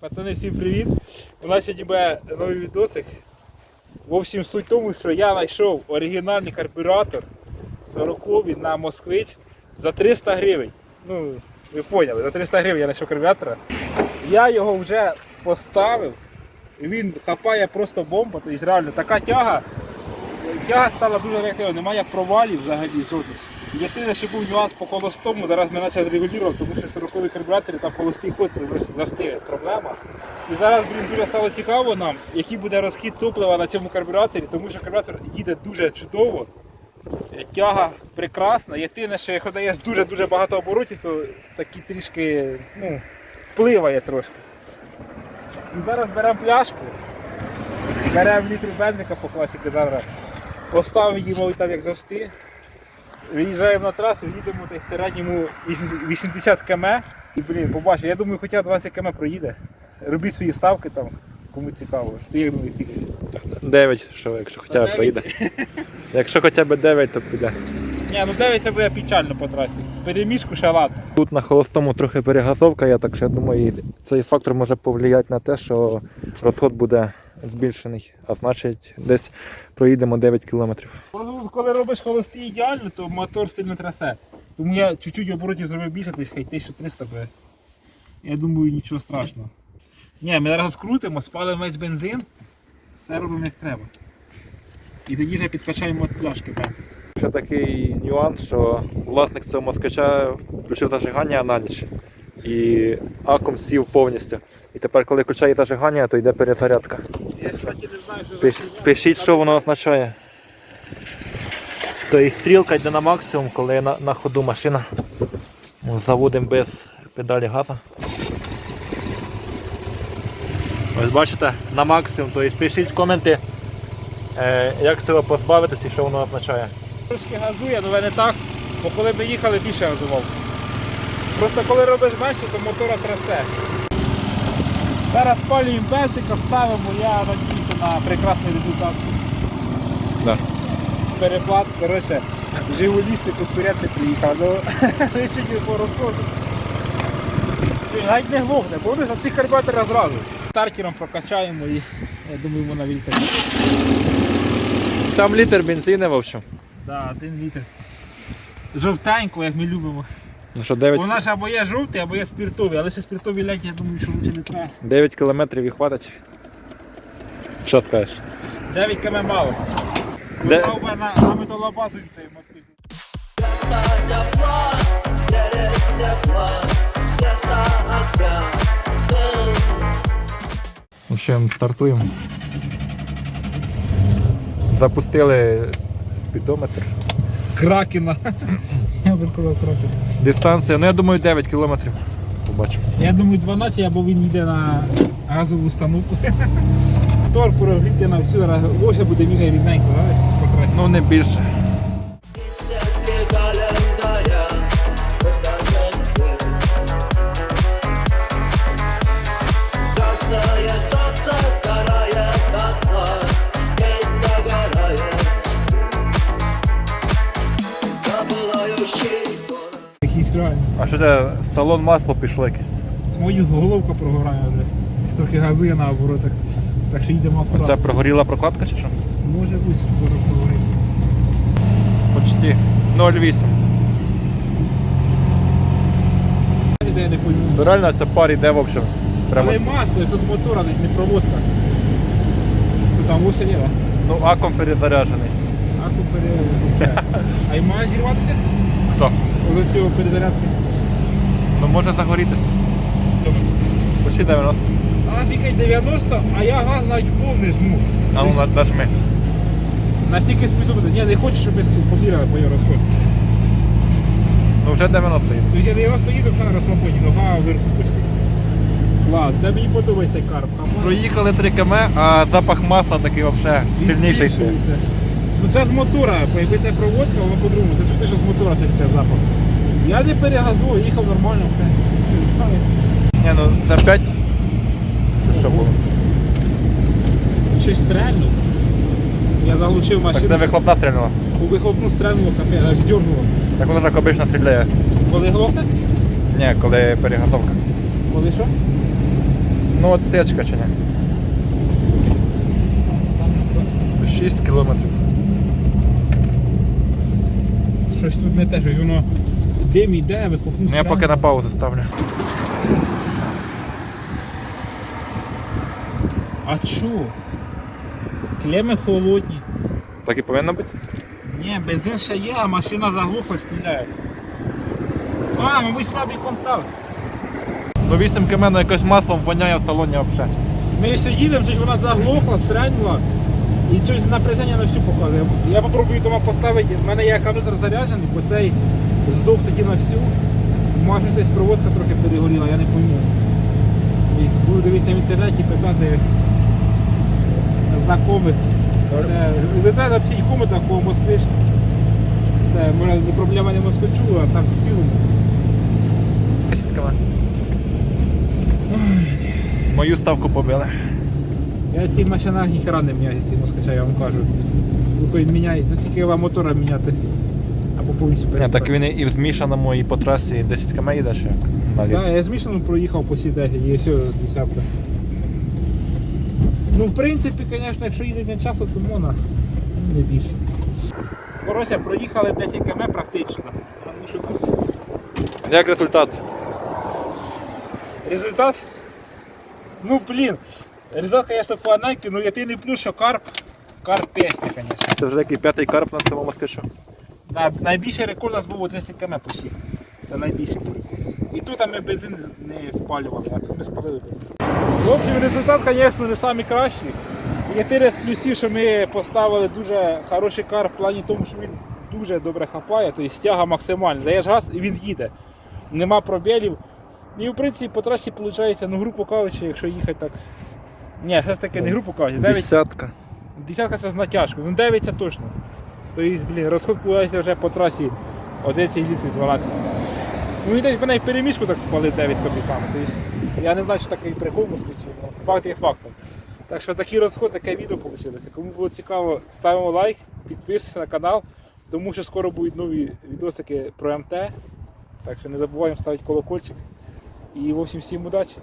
Пацани, всім привіт! У нас сьогодні буде новий відосик. В общем, суть в тому, що я знайшов оригінальний карбюратор 40 на москвич за 300 гривень. Ну, ви поняли, за 300 гривень я знайшов карбюратора. Я його вже поставив. Він хапає просто бомба, тобто реально така тяга. Тяга стала дуже реактивна, немає провалів взагалі жодних. Єдине, що був нюанс по холостому, зараз ми почали регулювати, тому що 40 карбюраторі там холостий ход це завжди проблема. І зараз блін, дуже стало цікаво нам, який буде розхід топлива на цьому карбюраторі, тому що карбюратор їде дуже чудово. Тяга прекрасна. Єдине, що якщо даєш дуже-дуже багато оборотів, то такі трішки ну, впливає трошки. І зараз беремо пляшку, беремо літр бензика по класіки зараз, поставимо її, мабуть, там як завжди. Виїжджаємо на трасу, їдемо десь в середньому 80 км. І блін, побачу, я думаю, хоча 20 км проїде. Робіть свої ставки там, кому цікаво. Ти як думаєш, скільки? 9, що якщо хоча б поїде. Якщо хоча б 9, то піде. Ні, ну 9 це буде печально по трасі. Перемішку ще ладно. Тут на холостому трохи перегазовка, я так я думаю, і цей фактор може повлияти на те, що розход буде збільшений, а значить десь проїдемо 9 кілометрів. Ну, Коли робиш холостий ідеально, то мотор сильно трясе. Тому я чуть-чуть оборотів зробив більше, десь хай 1300 буде. Я думаю, нічого страшного. Ні, ми зараз скрутимо, спалимо весь бензин, все робимо як треба. І тоді вже підкачаємо від пляшки бензин. Ще такий нюанс, що власник цього москача включив зажигання на ніч і акум сів повністю. І тепер, коли включає зажигання, то йде перезарядка. Пиш, пишіть, що воно означає. То і стрілка йде на максимум, коли на, на ходу машина. Заводимо без педалі газу. Ось бачите, на максимум. Тобто пишіть коменти, е, як цього позбавитися і що воно означає. Трошки газує, але не так, бо коли ми їхали, більше газував. Просто коли робиш менше, то мотора трясе. Зараз спалюємо бензика, ставимо, я надіюся на прекрасний результат. Да. Переплат, коротше, живолісти конкуренти приїхав, ну ви сьогодні по розходу. Не глохне, бо вони за тих карбатора зразу. Стартером прокачаємо і я думаю, вона вільтає. Там літр бензину, в общем. Да, один літр. Жовтенько, як ми любимо. Ну що, 9, Вона ж або є жовтий, або є спиртовий, але ще спиртовий ледь, я думаю, що лучше не треба. 9 кілометрів і хватить. Що скажеш? 9 км мало. Де- Вона в мене на металобазу огня, дым. В общем, стартуємо. Запустили спідометр. Кракена. Я би сказав кракена. Дистанція, ну я думаю 9 кілометрів. Побачимо. Я думаю 12, або він йде на газову установку. Прогріти на всю, ось буде міга рідненько, знаєш, по трасі. Ну не більше. А що це салон масло пішло якесь? Мою головка прогорає вже. Десь Трохи газує на оборотах. Так що йдемо Це прогоріла прокладка чи що? Може бути скоро прогорить. Почти 0,8. Де я не пойму. То реально це пар іде в общем. Прямо. Але це. масло, це з мотора, десь не проводка. То там є, Ну аком перезаряджений. а тут. А й має зірватися? Хто? Ось цього перезарядки. Ну може загорітися. Почти 90. Нафіка й 90, а я газ навіть пол не жму. А ну на- нажми. Настільки спідометр. Ні, не хочу, щоб ми поміряли по його розходу. Ну вже 90 їде. Тобто я 90 їду, все на розслабоні, нога вверху постійно. Клас, це мені подобається карп. А Проїхали 3 км, а запах масла такий взагалі сильніший. Ну це з мотора, бо якби це проводка, воно по-другому. Це чути, що з мотора це йде запах. Я не перегазував, їхав нормально. Не ну це 5. Це що було? Щось стрельнув. Я заглушив Так машину, це вихлопна стрільнула. у вихлопну стрельнуло, капець, аж дьорнуло. Так воно так обично стріляє. Коли глохне? Ні, коли перегазовка. Коли що? Ну от сечка чи ні? 6 кілометрів. Щось тут не те, що воно дим іде, вихопнув. Ну, я поки на паузу ставлю. А чо? Клеми холодні. Так і повинно бути? Ні, бензин ще є, а машина заглухла, стріляє. А, мабуть, слабий контакт. Ну 8 км ну, якось маслом воняє в салоні взагалі. Ми все їдемо, щось вона заглохла, стрельнула. І щось напряження на всю показує. Я попробую дома поставити. У мене є акумулятор заряджений, бо цей здох тоді на всю. Може десь проводка трохи перегоріла, я не пойму. І буду дивитися в інтернеті, питати знайомих. Це, не треба написати кому такого москвич. Це може не проблема не москвичу, а так в цілому. Мою ставку побили. Я ці машинах ніхера не міняю, ці москача, я вам кажу. Міняй, тут тільки вам мотора міняти. Або повністю Ні, так він і в змішаному і по трасі 10 км як на Так, я змішану проїхав по сі 10 і все, десятка. Ну, в принципі, звісно, якщо їздить на часу, то можна не більше. Корося, проїхали 10 км практично. А ну що там? Як результат? Результат? Ну, блін. Результат, звісно, поганенький, ну єдиний плюс, що карп, карп песня, звісно. Це вже який п'ятий карп на цьому москачу. Найбільший рекорд у нас був 10 км почти. Це найбільший був рекорд. І тут ми бензин не спалювали, а тут ми спалили бензин. В результат, звісно, не найкращий. Є один з плюсів, що ми поставили дуже хороший кар в плані тому, що він дуже добре хапає, тобто стяга максимальна. Даєш газ і він їде. Нема пробілів. І в принципі по трасі виходить, ну грубо кажучи, якщо їхати так. Ні, все ж таки не грубо кажучи, Десятка. Десятка це з натяжкою, ну 9 це точно. Тобто, блін, розход вже по трасі 11 літрів 12. Ну і десь мене в переміжку так спалив 9 з копійками. Я не знаю, що такий прикол москвичів, але факт є фактом. Так що такий розход, таке відео вийшло. Кому було цікаво, ставимо лайк, підписуйтесь на канал, тому що скоро будуть нові відосики про МТ. Так що не забуваємо ставити колокольчик. І в общем всім удачі.